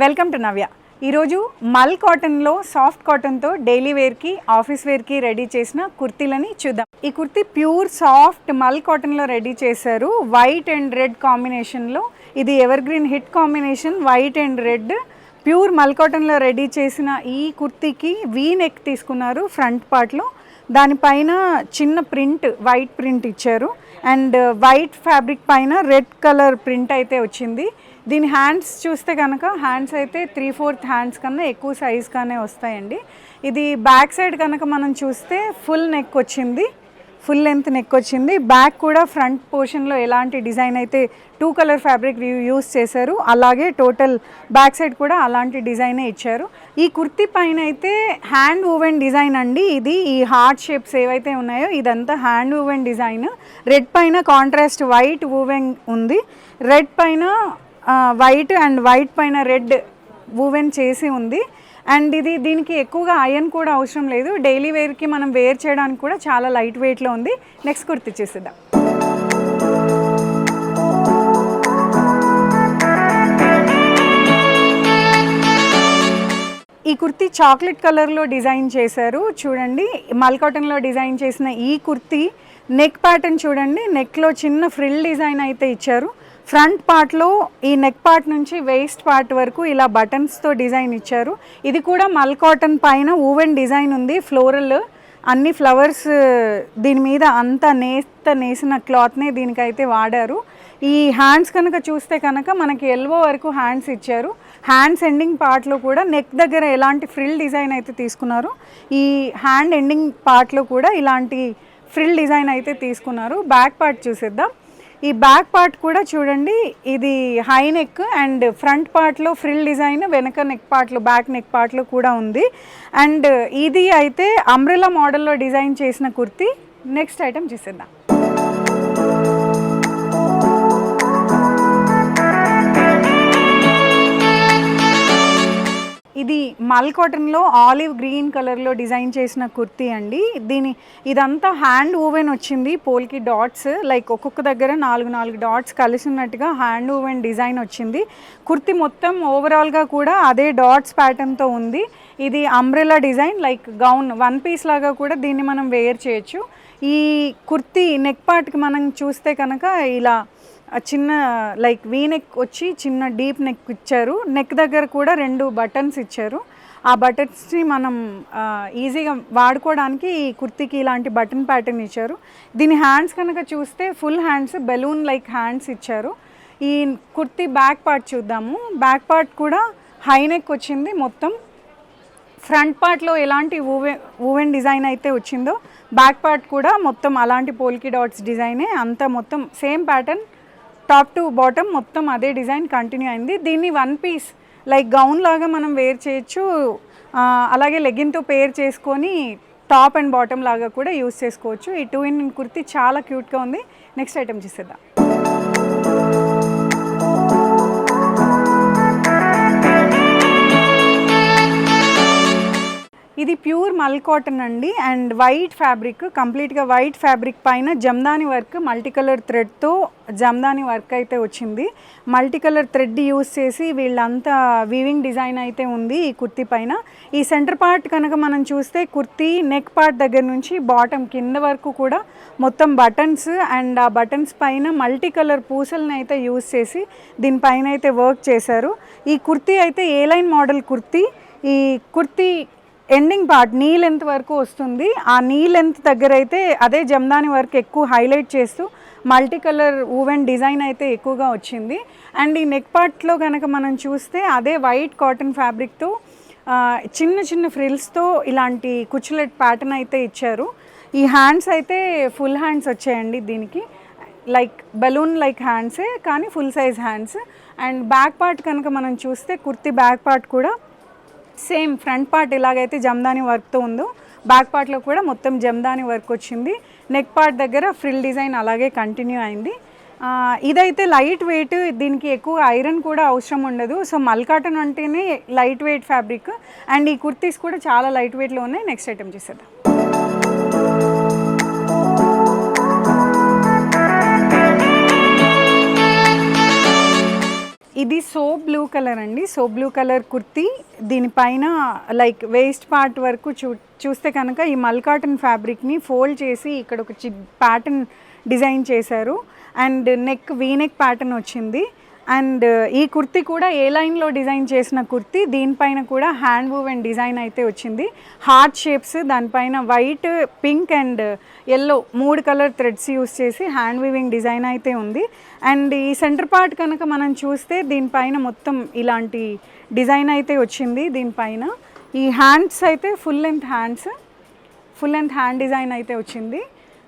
Welcome to నవ్య. ఈరోజు మల్ కాటన్లో సాఫ్ట్ కాటన్తో డైలీ వేర్కి ఆఫీస్ వేర్కి రెడీ చేసిన కుర్తీలని చూద్దాం. ఈ కుర్తీ ప్యూర్ సాఫ్ట్ మల్ కాటన్లో రెడీ చేశారు. వైట్ అండ్ రెడ్ కాంబినేషన్లో. ఇది evergreen hit combination. White and red pure మల్ కాటన్లో రెడీ చేసిన ఈ కుర్తీకి వీ నెక్ తీసుకున్నారు ఫ్రంట్ పార్ట్లో. దానిపైన చిన్న ప్రింట్ వైట్ ప్రింట్ ఇచ్చారు. అండ్ వైట్ ఫ్యాబ్రిక్ పైన రెడ్ కలర్ ప్రింట్ అయితే వచ్చింది. దీని హ్యాండ్స్ చూస్తే కనుక హ్యాండ్స్ అయితే త్రీ ఫోర్త్ హ్యాండ్స్ కన్నా ఎక్కువ సైజ్ వస్తాయండి. ఇది బ్యాక్ సైడ్ కనుక మనం చూస్తే ఫుల్ నెక్ వచ్చింది. ఫుల్ లెంత్ నెక్ వచ్చింది. బ్యాక్ కూడా ఫ్రంట్ పోర్షన్లో ఎలాంటి డిజైన్ అయితే టూ కలర్ ఫ్యాబ్రిక్ యూస్ చేశారు అలాగే టోటల్ బ్యాక్ సైడ్ కూడా అలాంటి డిజైనే ఇచ్చారు. ఈ కుర్తీ పైన అయితే హ్యాండ్ ఓవెన్ డిజైన్ అండి. ఇది ఈ హార్ట్ షేప్స్ ఏవైతే ఉన్నాయో ఇదంతా హ్యాండ్ ఓవెన్ డిజైన్ రెడ్ పైన కాంట్రాస్ట్ వైట్ ఓవెన్ ఉంది. రెడ్ పైన వైట్ అండ్ వైట్ పైన రెడ్ వూవెన్ చేసి ఉంది. అండ్ ఇది దీనికి ఎక్కువగా అయన్ కూడా అవసరం లేదు. డైలీ వేర్కి మనం వేర్ చేయడానికి కూడా చాలా లైట్ వెయిట్లో ఉంది. నెక్స్ట్ కుర్తి చేసేద్దాం. ఈ కుర్తీ చాక్లెట్ కలర్లో డిజైన్ చేశారు. చూడండి మల్కాటన్లో డిజైన్ చేసిన ఈ కుర్తీ నెక్ ప్యాటర్న్ చూడండి. నెక్లో చిన్న ఫ్రిల్ డిజైన్ అయితే ఇచ్చారు. ఫ్రంట్ పార్ట్లో ఈ నెక్ పార్ట్ నుంచి వేస్ట్ పార్ట్ వరకు ఇలా బటన్స్తో డిజైన్ ఇచ్చారు. ఇది కూడా మల్ కాటన్ పైన ఊవెన్ డిజైన్ ఉంది ఫ్లోరల్. అన్ని ఫ్లవర్స్ దీని మీద అంతా నేత నేసిన క్లాత్నే దీనికైతే వాడారు. ఈ హ్యాండ్స్ కనుక చూస్తే కనుక మనకి ఎల్వో వరకు హ్యాండ్స్ ఇచ్చారు. హ్యాండ్స్ ఎండింగ్ పార్ట్లో కూడా నెక్ దగ్గర ఎలాంటి ఫ్రిల్ డిజైన్ అయితే తీసుకున్నారు. ఈ హ్యాండ్ ఎండింగ్ పార్ట్లో కూడా ఇలాంటి ఫ్రిల్ డిజైన్ అయితే తీసుకున్నారు. బ్యాక్ పార్ట్ చూసేద్దాం. ఈ బ్యాక్ పార్ట్ కూడా చూడండి ఇది హై నెక్ అండ్ ఫ్రంట్ పార్ట్లో ఫ్రిల్ డిజైన్ వెనక నెక్ పార్ట్లో బ్యాక్ నెక్ పార్ట్లో కూడా ఉంది. అండ్ ఇది అయితే అంబ్రెలా మోడల్లో డిజైన్ చేసిన కుర్తీ. నెక్స్ట్ ఐటెం చూసేద్దాం. ఇది మల్ కాటన్లో ఆలివ్ గ్రీన్ కలర్లో డిజైన్ చేసిన కుర్తీ అండి. దీని ఇదంతా హ్యాండ్ ఓవెన్ వచ్చింది పోల్కి డాట్స్. లైక్ ఒక్కొక్క దగ్గర నాలుగు నాలుగు డాట్స్ కలిసి ఉన్నట్టుగా హ్యాండ్ ఓవెన్ డిజైన్ వచ్చింది. కుర్తీ మొత్తం ఓవరాల్గా కూడా అదే డాట్స్ ప్యాటర్న్తో ఉంది. ఇది umbrella design like gown one piece లాగా కూడా దీన్ని మనం వేర్ చేయొచ్చు. ఈ కుర్తీ నెక్ పార్ట్కి మనం చూస్తే కనుక ఇలా చిన్న లైక్ వీ నెక్ వచ్చి చిన్న డీప్ నెక్ ఇచ్చారు. నెక్ దగ్గర కూడా రెండు బటన్స్ ఇచ్చారు. ఆ బటన్స్ని మనం ఈజీగా వాడుకోవడానికి ఈ కుర్తీకి ఇలాంటి బటన్ ప్యాటర్న్ ఇచ్చారు. దీని హ్యాండ్స్ కనుక చూస్తే full hands balloon like hands ఇచ్చారు. ఈ కుర్తీ బ్యాక్ పార్ట్ చూద్దాము. బ్యాక్ పార్ట్ కూడా హై నెక్ వచ్చింది మొత్తం. ఫ్రంట్ పార్ట్లో ఎలాంటి ఊవెన్ ఊవెన్ డిజైన్ అయితే వచ్చిందో బ్యాక్ పార్ట్ కూడా మొత్తం అలాంటి పోల్కి డాట్స్ డిజైనే అంతా మొత్తం same pattern top to bottom మొత్తం అదే డిజైన్ కంటిన్యూ అయింది. దీన్ని వన్ పీస్ లైక్ గౌన్ లాగా మనం వేర్ చేయొచ్చు. అలాగే లెగిన్తో పేర్ చేసుకొని టాప్ అండ్ బాటమ్ లాగా కూడా యూస్ చేసుకోవచ్చు. ఈ టూ ఇన్ కుర్తి చాలా క్యూట్గా ఉంది. నెక్స్ట్ ఐటమ్ చూసేద్దాం. ఇది ప్యూర్ మల్ కాటన్ అండి అండ్ వైట్ ఫ్యాబ్రిక్ కంప్లీట్గా వైట్ ఫ్యాబ్రిక్ పైన జమ్దాని వర్క్ మల్టీ కలర్ థ్రెడ్తో జమ్దాని వర్క్ అయితే వచ్చింది. మల్టీ కలర్ థ్రెడ్ యూస్ చేసి వీళ్ళంతా వీవింగ్ డిజైన్ అయితే ఉంది ఈ కుర్తీ పైన. ఈ సెంటర్ పార్ట్ కనుక మనం చూస్తే కుర్తీ నెక్ పార్ట్ దగ్గర నుంచి బాటమ్ కింద వరకు కూడా మొత్తం బటన్స్ అండ్ ఆ బటన్స్ పైన మల్టీ కలర్ పూసలను అయితే యూస్ చేసి దీనిపైన అయితే వర్క్ చేశారు. ఈ కుర్తీ అయితే ఏ లైన్ మోడల్ కుర్తీ? ఈ kurti ending part knee length వరకు వస్తుంది. ఆ నీ లెంత్ దగ్గర అయితే అదే జమ్దాని వర్క్ ఎక్కువ హైలైట్ చేస్తూ మల్టీ కలర్ ఊవెన్ డిజైన్ అయితే ఎక్కువగా వచ్చింది. అండ్ ఈ నెక్ పార్ట్లో కనుక మనం చూస్తే అదే వైట్ కాటన్ ఫ్యాబ్రిక్తో చిన్న చిన్న ఫ్రిల్స్తో ఇలాంటి కుచ్చులెట్ ప్యాటర్న్ అయితే ఇచ్చారు. ఈ హ్యాండ్స్ అయితే ఫుల్ హ్యాండ్స్ వచ్చాయండి దీనికి. లైక్ బెలూన్ లైక్ హ్యాండ్సే కానీ full size hands and back part కనుక మనం చూస్తే కుర్తి బ్యాక్ పార్ట్ కూడా సేమ్ ఫ్రంట్ పార్ట్ ఇలాగైతే జమ్దాని వర్క్తో ఉందో బ్యాక్ పార్ట్లో కూడా మొత్తం జమ్దాని వర్క్ వచ్చింది. నెక్ పార్ట్ దగ్గర ఫ్రిల్ డిజైన్ అలాగే కంటిన్యూ అయింది. ఇదైతే లైట్ వెయిట్ దీనికి ఎక్కువ ఐరన్ కూడా అవసరం ఉండదు. సో మల్కాటన్ అంటేనే లైట్ వెయిట్ ఫ్యాబ్రిక్. అండ్ ఈ కుర్తీస్ కూడా చాలా లైట్ వెయిట్లో ఉన్నాయి. నెక్స్ట్ ఐటమ్ చేసేద్దాం. ఇది సో బ్లూ కలర్ అండి. So blue colour kurti. దీనిపైన లైక్ వేస్ట్ పార్ట్ వరకు చూ చూస్తే కనుక ఈ మల్ కాటన్ ఫ్యాబ్రిక్ని ఫోల్డ్ చేసి ఇక్కడ ఒక చి ప్యాటర్న్ డిజైన్ చేశారు. And neck V neck pattern వచ్చింది. అండ్ ఈ కుర్తీ కూడా ఏ లైన్లో డిజైన్ చేసిన కుర్తీ దీనిపైన కూడా హ్యాండ్ వూవ్ అండ్ డిజైన్ అయితే వచ్చింది. హార్ట్ షేప్స్ దానిపైన వైట్ పింక్ అండ్ ఎల్లో మూడు కలర్ థ్రెడ్స్ యూస్ చేసి హ్యాండ్ వీవింగ్ డిజైన్ అయితే ఉంది. అండ్ ఈ సెంటర్ పార్ట్ కనుక మనం చూస్తే దీనిపైన మొత్తం ఇలాంటి డిజైన్ అయితే వచ్చింది దీనిపైన ఈ హ్యాండ్స్ అయితే full length hands full length hand design అయితే వచ్చింది.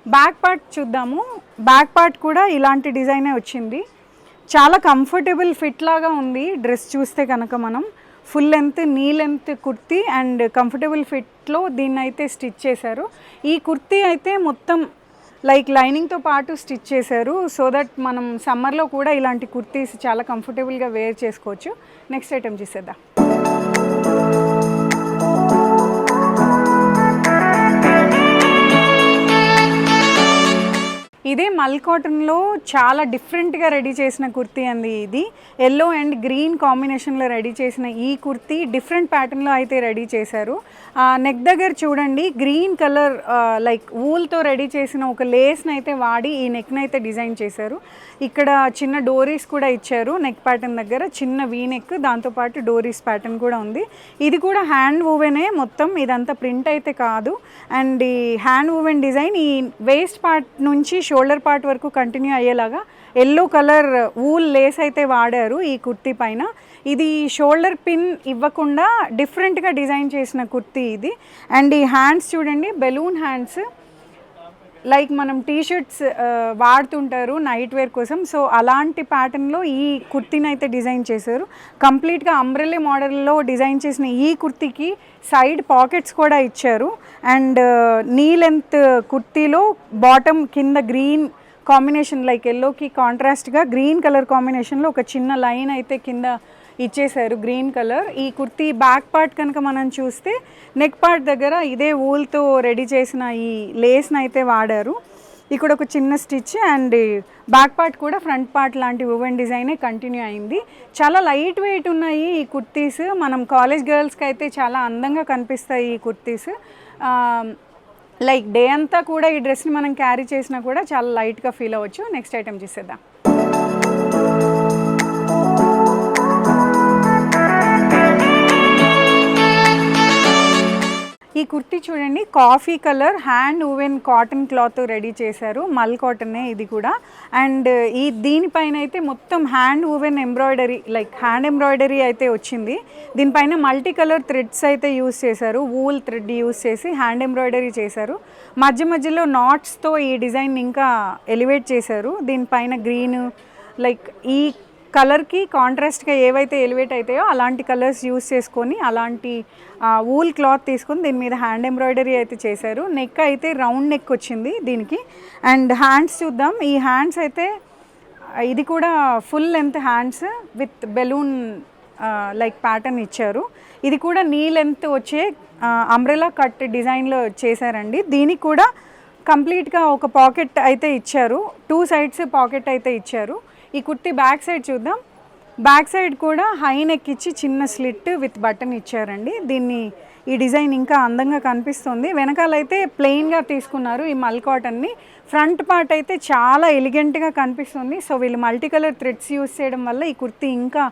బ్యాక్ పార్ట్ చూద్దాము. బ్యాక్ పార్ట్ కూడా ఇలాంటి డిజైనే వచ్చింది. చాలా కంఫర్టబుల్ ఫిట్ లాగా ఉంది డ్రెస్ చూస్తే కనుక మనం. Full length knee length kurti and comfortable ఫిట్లో దీన్ని అయితే స్టిచ్ చేశారు. ఈ కుర్తీ అయితే మొత్తం లైక్ లైనింగ్తో పాటు స్టిచ్ చేశారు. సో దట్ మనం సమ్మర్లో కూడా ఇలాంటి కుర్తీస్ చాలా కంఫర్టబుల్గా వేర్ చేసుకోవచ్చు. నెక్స్ట్ ఐటమ్ చూసేద్దాం. ఇదే మల్ కాటన్లో చాలా డిఫరెంట్గా రెడీ చేసిన కుర్తీ అండి ఇది. ఎల్లో అండ్ గ్రీన్ కాంబినేషన్లో రెడీ చేసిన ఈ కుర్తీ డిఫరెంట్ ప్యాటర్న్లో అయితే రెడీ చేశారు. నెక్ దగ్గర చూడండి గ్రీన్ కలర్ లైక్ వూల్తో రెడీ చేసిన ఒక లేస్ని అయితే వాడి ఈ నెక్ని అయితే డిజైన్ చేశారు. ఇక్కడ చిన్న డోరీస్ కూడా ఇచ్చారు నెక్ ప్యాటర్న్ దగ్గర చిన్న వీ నెక్ దాంతోపాటు డోరీస్ ప్యాటర్న్ కూడా ఉంది. ఇది కూడా హ్యాండ్ వూవెనే మొత్తం ఇదంతా ప్రింట్ అయితే కాదు. అండ్ ఈ హ్యాండ్ వూవెన్ డిజైన్ ఈ వేస్ట్ పార్ట్ నుంచి షోల్డర్ పార్ట్ వరకు కంటిన్యూ అయ్యేలాగా ఎల్లో కలర్ వూల్ లేస్ అయితే వాడారు ఈ కుర్తీ పైన. ఇది షోల్డర్ పిన్ ఇవ్వకుండా డిఫరెంట్గా డిజైన్ చేసిన కుర్తీ ఇది. అండ్ ఈ హ్యాండ్స్ చూడండి బెలూన్ హ్యాండ్స్. లైక్ మనం టీ షర్ట్స్ వాడుతుంటారు నైట్ వేర్ కోసం. సో అలాంటి ప్యాటర్న్లో ఈ కుర్తీని అయితే డిజైన్ చేశారు కంప్లీట్గా అంబ్రెల్లీ మోడల్లో డిజైన్ చేసిన ఈ కుర్తీకి సైడ్ పాకెట్స్ కూడా ఇచ్చారు. అండ్ నీ లెంత్ కుర్తీలో బాటమ్ కింద గ్రీన్ కాంబినేషన్ లైక్ ఎల్లోకి కాంట్రాస్ట్గా గ్రీన్ కలర్ కాంబినేషన్లో ఒక చిన్న లైన్ అయితే కింద ఇచ్చేసారు గ్రీన్ కలర్. ఈ కుర్తీ బ్యాక్ పార్ట్ కనుక మనం చూస్తే నెక్ పార్ట్ దగ్గర ఇదే ఊల్తో రెడీ చేసిన ఈ లేస్ని అయితే వాడారు. ఇక్కడ ఒక చిన్న స్టిచ్ అండ్ బ్యాక్ పార్ట్ కూడా ఫ్రంట్ పార్ట్ లాంటి ఓవెన్ డిజైనే కంటిన్యూ అయింది. చాలా లైట్ వెయిట్ ఉన్నాయి ఈ కుర్తీస్. మనం కాలేజ్ గర్ల్స్కి అయితే చాలా అందంగా కనిపిస్తాయి ఈ కుర్తీస్. లైక్ డే అంతా కూడా ఈ డ్రెస్ని మనం క్యారీ చేసినా కూడా చాలా లైట్గా ఫీల్ అవ్వచ్చు. నెక్స్ట్ ఐటెం చూసేద్దాం. ఈ కుర్తీ చూడండి coffee colour hand woven cotton cloth ready చేశారు. మల్ కాటనే ఇది కూడా. అండ్ ఈ దీనిపైన అయితే మొత్తం hand woven embroidery like hand embroidery అయితే వచ్చింది. దీనిపైన మల్టీ కలర్ థ్రెడ్స్ అయితే యూస్ చేశారు. వూల్ థ్రెడ్ యూస్ చేసి హ్యాండ్ ఎంబ్రాయిడరీ చేశారు. మధ్య మధ్యలో నాట్స్తో ఈ డిజైన్ ఇంకా ఎలివేట్ చేశారు. దీనిపైన గ్రీన్ లైక్ ఈ కలర్కి కాంట్రాస్ట్గా ఏవైతే ఎలివేట్ అవుతాయో అలాంటి కలర్స్ యూస్ చేసుకొని అలాంటి వూల్ క్లాత్ తీసుకొని దీని మీద హ్యాండ్ ఎంబ్రాయిడరీ అయితే చేశారు. నెక్ అయితే రౌండ్ నెక్ వచ్చింది దీనికి. అండ్ హ్యాండ్స్ చూద్దాం. ఈ హ్యాండ్స్ అయితే ఇది కూడా full length hands with balloon like pattern ఇచ్చారు. ఇది కూడా నీ లెంత్ వచ్చే అంబ్రెలా కట్ డిజైన్లో చేశారండి. దీనికి కూడా కంప్లీట్గా ఒక పాకెట్ అయితే ఇచ్చారు. టూ సైడ్స్ పాకెట్ అయితే ఇచ్చారు. ఈ కుర్తి బ్యాక్ సైడ్ చూద్దాం. బ్యాక్ సైడ్ కూడా హై నెక్ ఇచ్చి చిన్న స్లిట్ విత్ బటన్ ఇచ్చారండి. దీన్ని ఈ డిజైన్ ఇంకా అందంగా కనిపిస్తుంది. వెనకాలైతే ప్లెయిన్గా తీసుకున్నారు ఈ మల్ కాటన్ని. ఫ్రంట్ పార్ట్ అయితే చాలా ఎలిగెంట్గా కనిపిస్తుంది. సో వీళ్ళు మల్టీ కలర్ థ్రెడ్స్ యూస్ చేయడం వల్ల ఈ కుర్తీ ఇంకా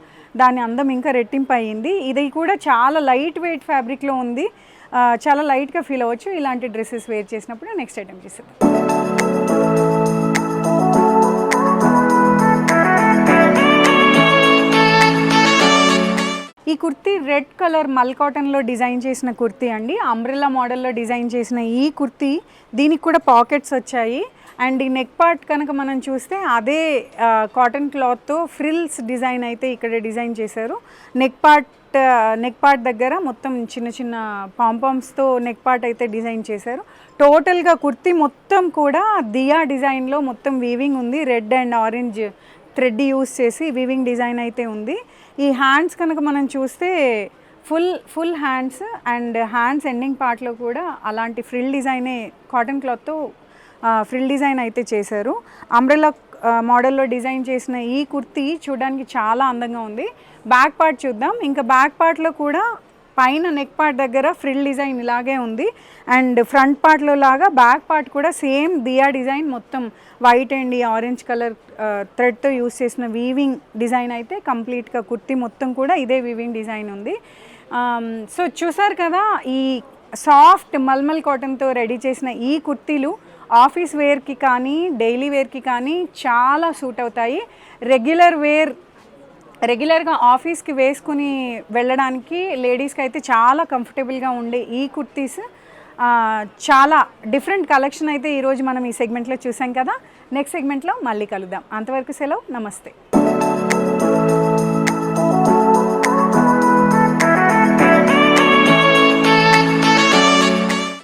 దాని అందం ఇంకా రెట్టింపు అయ్యింది ఇది కూడా చాలా లైట్ వెయిట్ ఫ్యాబ్రిక్లో ఉంది. చాలా లైట్గా ఫీల్ అవ్వచ్చు. ఇలాంటి డ్రెస్సెస్ వేర్ చేసినప్పుడు నెక్స్ట్ ఐటమ్ చేసేది కుర్తీ రెడ్ కలర్ మల్ కాటన్లో డిజైన్ చేసిన కుర్తీ అండి. అంబ్రెల్లా మోడల్లో డిజైన్ చేసిన ఈ కుర్తీ దీనికి కూడా పాకెట్స్ వచ్చాయి. అండ్ ఈ నెక్ పార్ట్ కనుక మనం చూస్తే అదే కాటన్ క్లాత్తో ఫ్రిల్స్ డిజైన్ అయితే ఇక్కడ డిజైన్ చేశారు. నెక్ పార్ట్ నెక్ పార్ట్ దగ్గర మొత్తం చిన్న చిన్న పాంపామ్స్తో నెక్ పార్ట్ అయితే డిజైన్ చేశారు. టోటల్గా కుర్తీ మొత్తం కూడా దియా డిజైన్లో మొత్తం వీవింగ్ ఉంది. Red and orange thread use చేసి వీవింగ్ డిజైన్ అయితే ఉంది. ఈ హ్యాండ్స్ కనుక మనం చూస్తే full full hands and hands ending పార్ట్లో కూడా అలాంటి ఫ్రిల్ డిజైనే కాటన్ క్లాత్తో ఫ్రిల్ డిజైన్ అయితే చేశారు. అంబ్రెలా మోడల్లో డిజైన్ చేసిన ఈ కుర్తీ చూడడానికి చాలా అందంగా ఉంది. బ్యాక్ పార్ట్ చూద్దాం. ఇంకా బ్యాక్ పార్ట్లో కూడా పైన నెక్ పార్ట్ దగ్గర ఫ్రిల్ డిజైన్ ఇలాగే ఉంది. అండ్ ఫ్రంట్ పార్ట్లో లాగా బ్యాక్ పార్ట్ కూడా సేమ్ దియా డిజైన్ మొత్తం వైట్ అండ్ ఈ ఆరెంజ్ కలర్ థ్రెడ్తో యూస్ చేసిన వీవింగ్ డిజైన్ అయితే కంప్లీట్గా కుర్తీ మొత్తం కూడా ఇదే వీవింగ్ డిజైన్ ఉంది. సో చూసారు కదా ఈ సాఫ్ట్ మల్మల్ కాటన్తో రెడీ చేసిన ఈ కుర్తీలు ఆఫీస్ వేర్కి కానీ డైలీ వేర్కి కానీ చాలా సూట్ అవుతాయి. రెగ్యులర్ వేర్ రెగ్యులర్గా ఆఫీస్కి వేసుకుని వెళ్ళడానికి లేడీస్కి అయితే చాలా కంఫర్టబుల్గా ఉండే ఈ కుర్తీస్ చాలా డిఫరెంట్ కలెక్షన్ అయితే ఈరోజు మనం ఈ సెగ్మెంట్లో చూసాం కదా. నెక్స్ట్ సెగ్మెంట్లో మళ్ళీ కలుద్దాం. అంతవరకు సెలవు. నమస్తే.